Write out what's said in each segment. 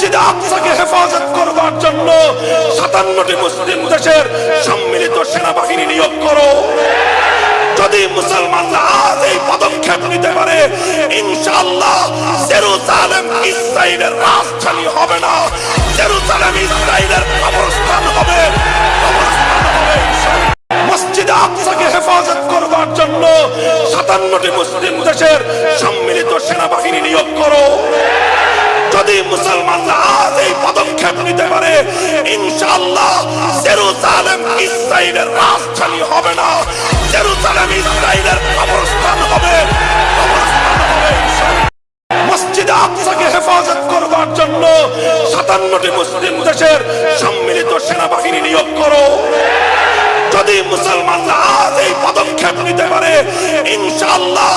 মসজিদে আকসাকে হেফাজত করবার জন্য সাতান্নটি মুসলিম দেশের সম্মিলিত সেনাবাহিনী নিয়োগ করো। যদি মুসলমানরা আজ এই পদক্ষেপ নিতে পারে, ইনশাআল্লাহ জেরুজালেম ইসরায়েলের রাজধানী হবে না। জেরুজালেম ইসরায়েলের কবরস্থান হবে। কবরস্থান হবে। মসজিদে আকসাকে হেফাজত করবার জন্য সাতান্নটি মুসলিম দেশের সম্মিলিত সেনাবাহিনী নিয়োগ করো। মুসলমানরা আজ এই হেফাজত করবার জন্য সাতান্নটি মুসলিম দেশের সম্মিলিত সেনাবাহিনী নিয়োগ করো। যদি মুসলমানরা আজ এই পদক্ষেপ নিতে পারে, ইনশাআল্লাহ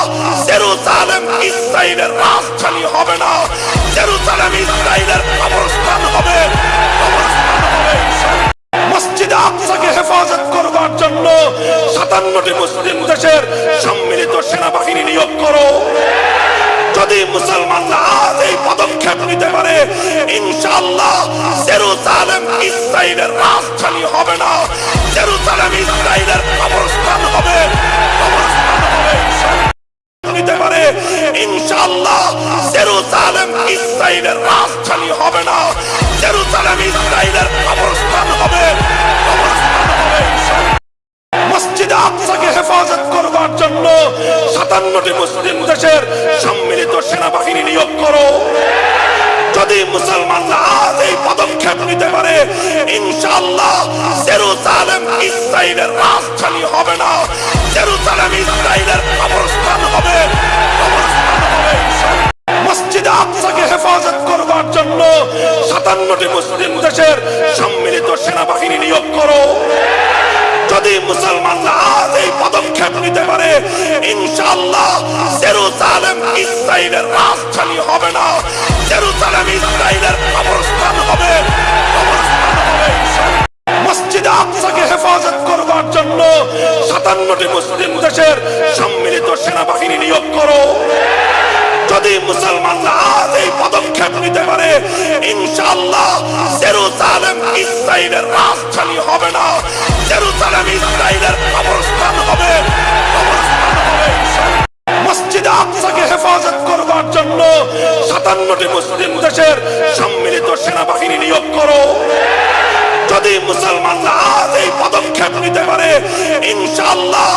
জেরুজালেম ইসরায়েলের রাজধানী হবে না। জেরুজালেম ইসরায়েলের কবরস্থান হবে। মসজিদে আকসাকে হেফাজত করবার জন্য সাতান্নটি মুসলিম দেশের সম্মিলিত সেনাবাহিনী নিয়োগ করো। যদি মুসলমানরা আজ এই পদক্ষেপ নিতে পারে, ইনশাআল্লাহ জেরুজালেম ইসরায়েলের রাজধানী হবে না। জেরুজালেম ইসরায়েলের কবরস্থান হবে। জেরুজালেম ইসরায়েলের রাজধানী হবে না। জেরুজালেম ইসরায়েলের কবরস্থান হবে। মসজিদে আকসাকে হেফাজত করবার জন্য সাতান্নটি মুসলিম দেশের সম্মিলিত সেনাবাহিনী নিয়োগ করো। যদি মুসলমানরা আজ এই পদক্ষেপ নিতে পারে, ইনশাআল্লাহ জেরুজালেম ইসরায়েলের রাজধানী হবে না। জেরুজালেম ইসরায়েলের কবরস্থান হবে। কবরস্থান সাতান্নটি মুসলিম দেশের সম্মিলিত সেনাবাহিনী নিয়োগ করো। যদি মুসলমানরা আজ এই পদক্ষেপ নিতে পারে জেরুজালেম ইসরায়েলের রাজধানী হবে না। জেরুজালেম ইসরায়েলের কবরস্থান হবে। ইনশাআল্লাহ। আকসাকে হেফাজত করবার জন্য সাতান্নটি মুসলিম দেশের সম্মিলিত পদক্ষেপ নিতে পারে। ইনশাআল্লাহ জেরুজালেম ইসরায়েলের রাজধানী হবে না। জেরুজালেম ইসরায়েলের কবরস্থান হবে। মসজিদে আকসাকে হেফাজত করবার জন্য সাতান্নটি মুসলিম দেশের সম্মিলিত সেনাবাহিনী নিয়োগ করো। যদি মুসলমানরা আজ এই পদক্ষেপ নিতে পারে, ইনশাআল্লাহ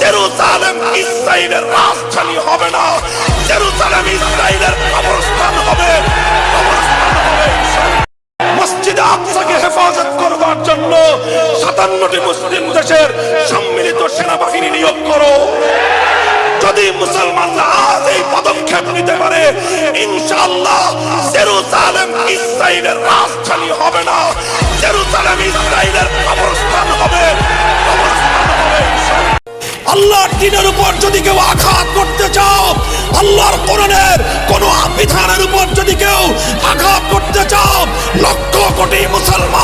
জেরুজালেম ইসরায়েলের রাজধানী হবে না। জেরুজালেম ইসরায়েলের দেশের সম্মিলিত সেনাবাহিনী নিয়োগ করো। যদি মুসলমানরা আজ এই পদক্ষেপ নিতে পারে, ইনশাআল্লাহ জেরুজালেম ইসরায়েলের রাজধানী হবে না। জেরুজালেম ইসরায়েলের কবরস্থান হবে। কবরস্থান হবে আল্লাহর দিনের উপর যদি কেউ আঘাত করতে চাও, আল্লাহর কোরআনের কোন বিধানের উপর যদি কেউ আঘাত করতে চাও, লক্ষ কোটি মুসলমান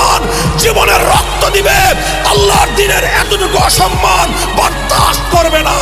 দিনের এতটুকু অসম্মান বরদাস্ত করবে না।